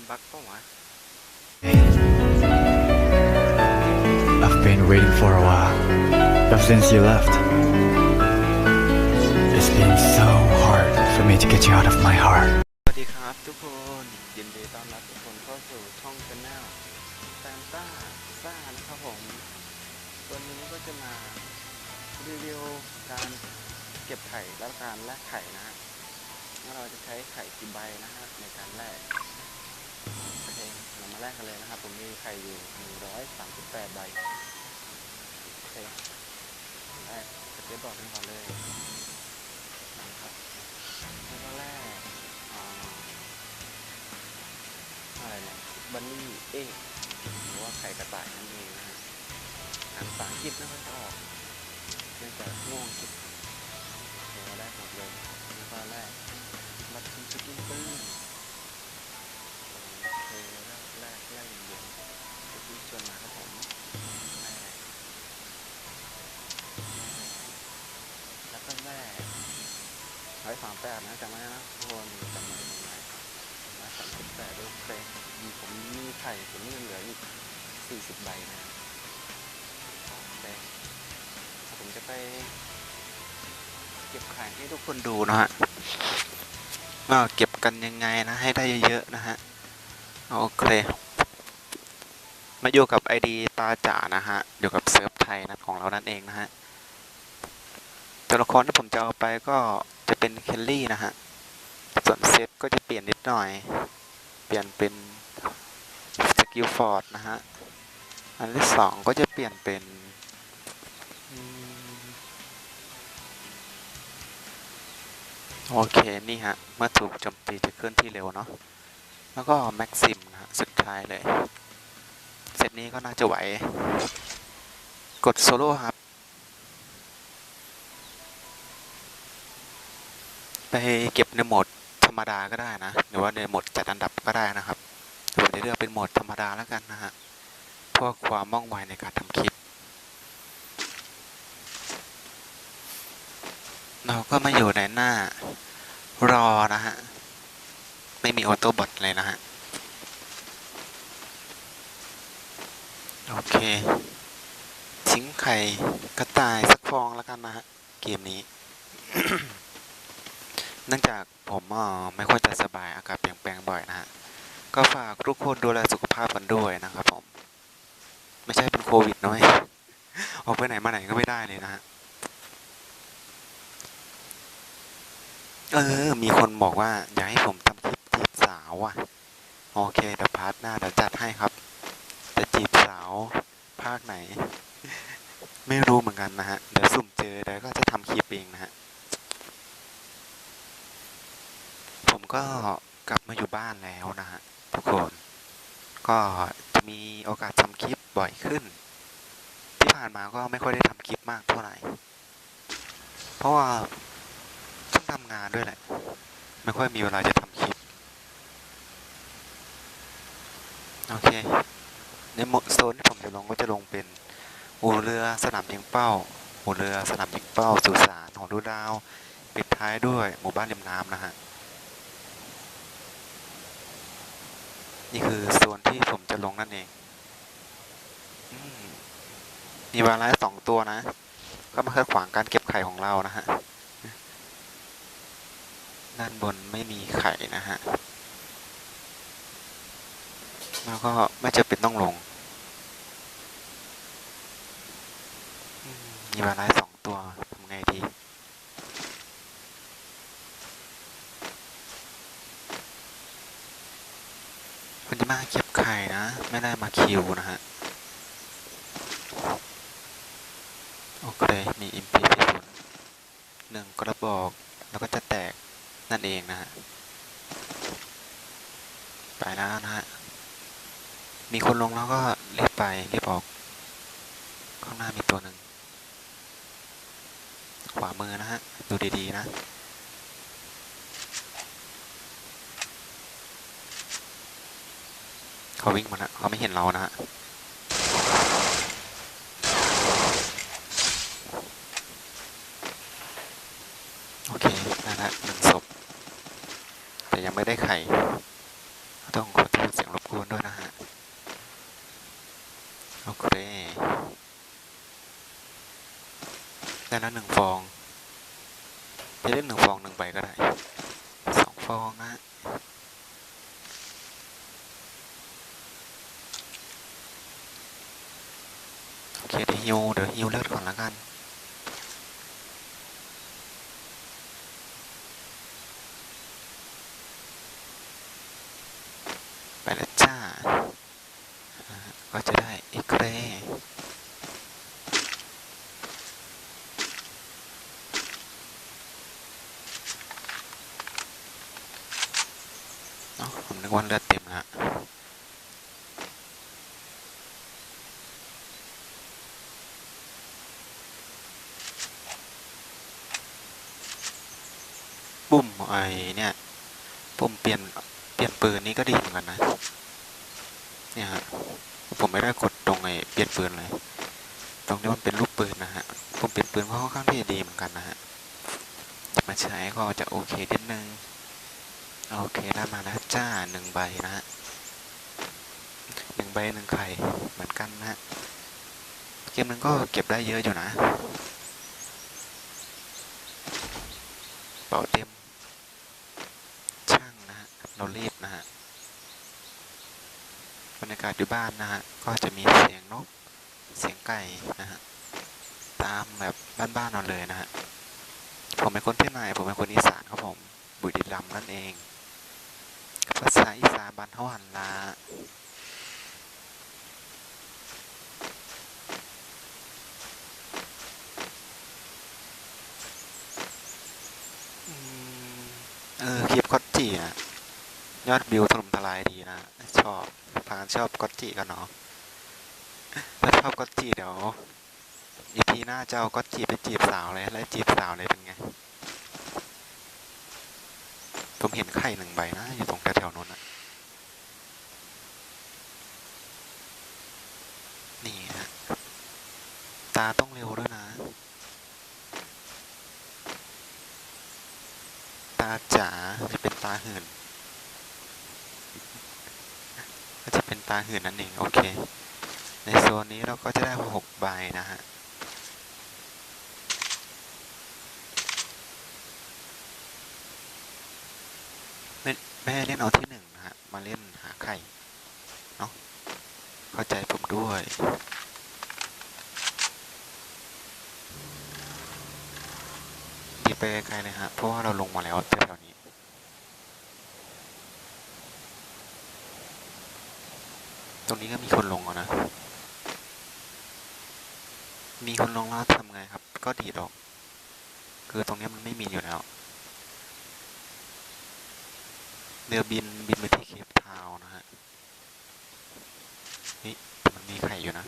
มันบั๊กเปล่าวะ I've been waiting for a while. Ever since you left. It's been so hard for me to get you out of my heart. สวัสดีครับทุกคนยินดีต้อนรับทุกคนเข้าสู่ช่องชาแนลแซนต้าซ่านะครับผมวันนี้ก็จะมารีวิวการเก็บไข่และการแลกไข่นะฮะว่าเราจะใช้ไข่กี่ใบนะฮะในการแลกโอเค เรกกันเลยนะครับ ผมมีไข่อยู่ 138 ใบ โอเคแรกสเก็ตบอร์ดกันก่อนเลยนะครับแล้วก็แรกอ่าอะไรเนี่ยบันนี่เอ๊หรือว่าไข่กระต่ายนั่นเองนะฮะอ่านภาษาอังกฤษไม่ค่อยจะออกเนื่องจากง่วงกินเดี๋ยวแรกหมดเลย แปดนะจำไว้นะทุกคนจำไว้จำไว้ร้อยสามสิบแปดโอเคมีผมมีไข่ผมยังเหลืออีกสี่สิบใบนะโอเคผมจะไปเก็บไข่ให้ทุกคนดูนะฮะว่าเก็บกันยังไงนะ ให้ได้เยอะๆนะฮะ โอเค มาอยู่กับไอดีตาจ๋านะฮะ อยู่กับเซิร์ฟไทยนะของเรานั่นเองนะฮะ ตัวละครที่ผมจะเอาไปก็ จะเป็นเคลลี่นะฮะ ส่วนเซตก็จะเปลี่ยนนิดหน่อย เปลี่ยนเป็นสกิลฟอร์ดนะฮะ อันที่สองก็จะเปลี่ยนเป็นโอเค นี่ฮะ เมื่อถูกโจมตีจะเคลื่อนที่เร็วเนาะ แล้วก็แม็กซิมนะฮะ สุดท้ายเลย เซตนี้ก็น่าจะไหว กดโซโล่ครับ ไปเก็บในโหมดธรรมดาก็ได้นะ หรือว่าในโหมดจัดอันดับก็ได้นะครับผมจะเลือกเป็นโหมดธรรมดาแล้วกันนะฮะเพื่อความว่องไวในการทำคลิป เราก็มาอยู่ในหน้ารอนะฮะ ไม่มีออโต้บอทเลยนะฮะ โอเค ทิ้งไข่กระต่ายสักฟองแล้วกันนะฮะ เกมนี้ เนื่องจากผมออไม่ค่อยจะสบายอากาศเปลี่ยนแปลงบ่อยนะฮะ ก็ฝากทุกคนดูแลสุขภาพกันด้วยนะครับผม ไม่ใช่เป็นโควิดน้อยออกไปไหนมาไหนก็ไม่ได้เลยนะฮะ เออ มีคนบอกว่า อยากให้ผมทำคลิปจีบสาวอะ โอเค เดี๋ยวพาร์ทหน้าเดี๋ยวจัดให้ครับ จะจีบสาวภาคไหน ไม่รู้เหมือนกันนะฮะ เดี๋ยวสุ่มเจอเดี๋ยวก็จะทำคลิปเองนะฮะ ผม ก็กลับมาอยู่บ้านแล้วนะฮะทุกคน ก็จะมีโอกาสทำคลิปบ่อยขึ้น ที่ผ่านมาก็ไม่ค่อยได้ทำคลิปมากเท่าไหร่ เพราะว่าต้องทำงานด้วยแหละ ไม่ค่อยมีเวลาจะทำคลิป โอเค ในโหมดโซนที่ผมจะลงก็จะลงเป็นอู่เรือสนามยิงเป้าอู่เรือสนามยิงเป้าสุสานของดูดาว ปิดท้ายด้วยหมู่บ้านริมน้ำนะฮะ นี่คือโซนที่ผมจะลงนั่นเองมีวาไลสองตัวนะ ก็มาขัดขวางการเก็บไข่ของเรานะฮะ ด้านบนไม่มีไข่นะฮะ แล้วก็ไม่จะเป็นต้องลง มีวาไลสองตัวทำไงดี คุณจะมาเก็บไข่นะ ไม่ได้มาคิวนะฮะ โอเค มีอิมพีที่ศูนหนึ่งกระบอก แล้วก็จะแตกนั่นเองนะฮะ ไปแล้วนะฮะ มีคนลงแล้วก็รีบไปรีบออก ข้างหน้ามีตัวหนึ่ง ขวามือนะฮะ ดูดีๆนะ เขาวิ่งมาแล้วเขาไม่เห็นเรานะฮะโอเคนั่นแหละหนึ่งศพแต่ยังไม่ได้ไข่ ต้องขอโทษเสียงรบกวนด้วยนะฮะ โอเค ได้แล้วหนึ่งฟอง จะเล่นหนึ่งฟองหนึ่งใบก็ได้สองฟองนะ ฮิวเดี๋ยวฮิวเลือดก่อนละกันไปแล้วจ้าอ่าก็จะได้เอ็กเรย์เอ้าผมนึกว่าเลือดเต็มแล้ว บุ้มไอเนี่ยปุ่มเปลี่ยนเปลี่ยนปืนนี้ก็ดีเหมือนกันนะเนี่ยฮะผมไม่ได้กดตรงไอ้เปลี่ยนปืนเลย ตรงนี้มันเป็นรูปปืนนะฮะผมเปลี่ยนปืนก็ค่อนข้างที่จะดีเหมือนกันนะฮะมาใช้ก็จะโอเคนิดนึงโอเคได้มาแล้วจ้าหนึ่งใบนะฮะหนึ่งใบหนึ่งไข่เหมือนกันนะฮะเกมนึงก็เก็บได้เยอะอยู่นะเป่าเต็ม เรารีบนะฮะบรรยากาศอยู่บ้านนะฮะก็จะมีเสียงนกเสียงไก่นะฮะตามแบบบ้านๆเราเลยนะฮะผมเป็นคนที่ไหนผมเป็นคนอีสานครับผมบุรีรัมย์นั่นเองภาษาอีสานบ้านเฮาหันลาอืมเออคลิปก็อตจีอะ ยอดวิวถล่มทลายดีนะ ชอบพากันชอบก็อตจิกันเนาะถ้าชอบก็อตจิเดี๋ยวอีพีหน้าจะเอาก็อตจิไปจีบสาวเลย แล้วจีบสาวเลยเป็นไง ผมเห็นไข่หนึ่งใบนะ อยู่ตรงแถวๆนู้นนะนี่ฮะตาต้องเร็วด้วยนะ ตาจ๋าจะเป็นตาหื่น ก็จะเป็นตาหื่นนั่นเองโอเค ในโซนนี้เราก็จะได้หกใบนะฮะไม่ให้เล่นเอาที่หนึ่งนะฮะ มาเล่นหาไข่ เนาะเข้าใจผมด้วย ดีไปไกลเลยฮะ เพราะว่าเราลงมาแล้วแถวๆนี้ ตรงนี้ก็มีคนลงแล้วนะ มีคนลงแล้วทำไงครับ ก็ดีดออก คือตรงนี้มันไม่มีอยู่แล้ว เรือบินบินไปที่เคปทาวนะฮะ นี่มันมีไข่อยู่นะ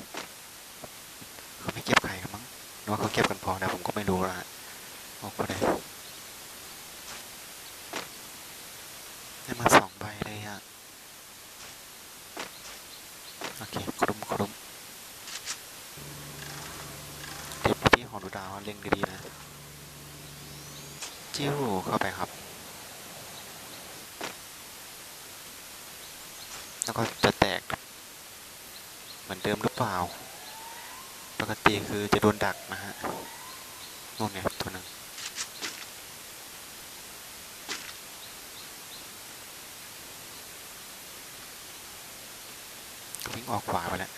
เขาไม่เก็บไข่กันมั้งหรือว่าเขาเก็บกันพอแล้วผมก็ไม่รู้ละโอ้ก็ได้ได้มาสองใบเลยอะ โอเคครุมครุมเก็บไปที่หอดูดาวเล็งดีๆนะ จิ้วเข้าไปครับ แล้วก็จะแตก เหมือนเดิมหรือเปล่า ปกติคือจะโดนดักนะฮะนู่นเนี่ยตัวหนึ่งวิ่ง ออกขวาไปแล้ว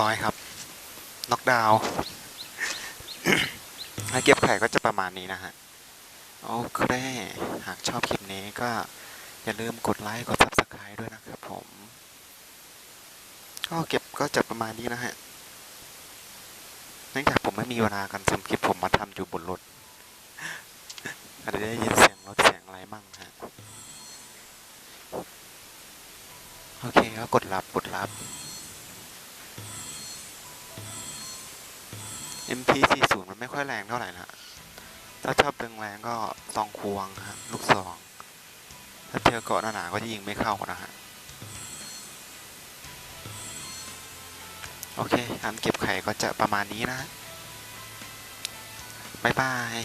ร้อยครับ น็อกดาวน์ถ้าเก็บไข่ก็จะประมาณนี้นะฮะ โอเค หากชอบคลิปนี้ก็อย่าลืมกดไลค์ กด subscribe ด้วยนะครับผม ก็เก็บก็จะประมาณนี้นะฮะ เนื่องจากผมไม่มีเวลากันทำคลิปผมมาทำอยู่บนรถอาจจะได้ยินเสียงรถเสียงอะไรมั่งฮะ โอเคก็กดรับกดรับ MP40 มันไม่ค่อยแรงเท่าไหร่นะถ้าชอบแรงแรงก็ซองควงฮะลูกซอง ถ้าเจอเกาะหนาๆก็จะยิงไม่เข้านะฮะ โอเคการเก็บไข่ก็จะประมาณนี้นะ บ๊ายบาย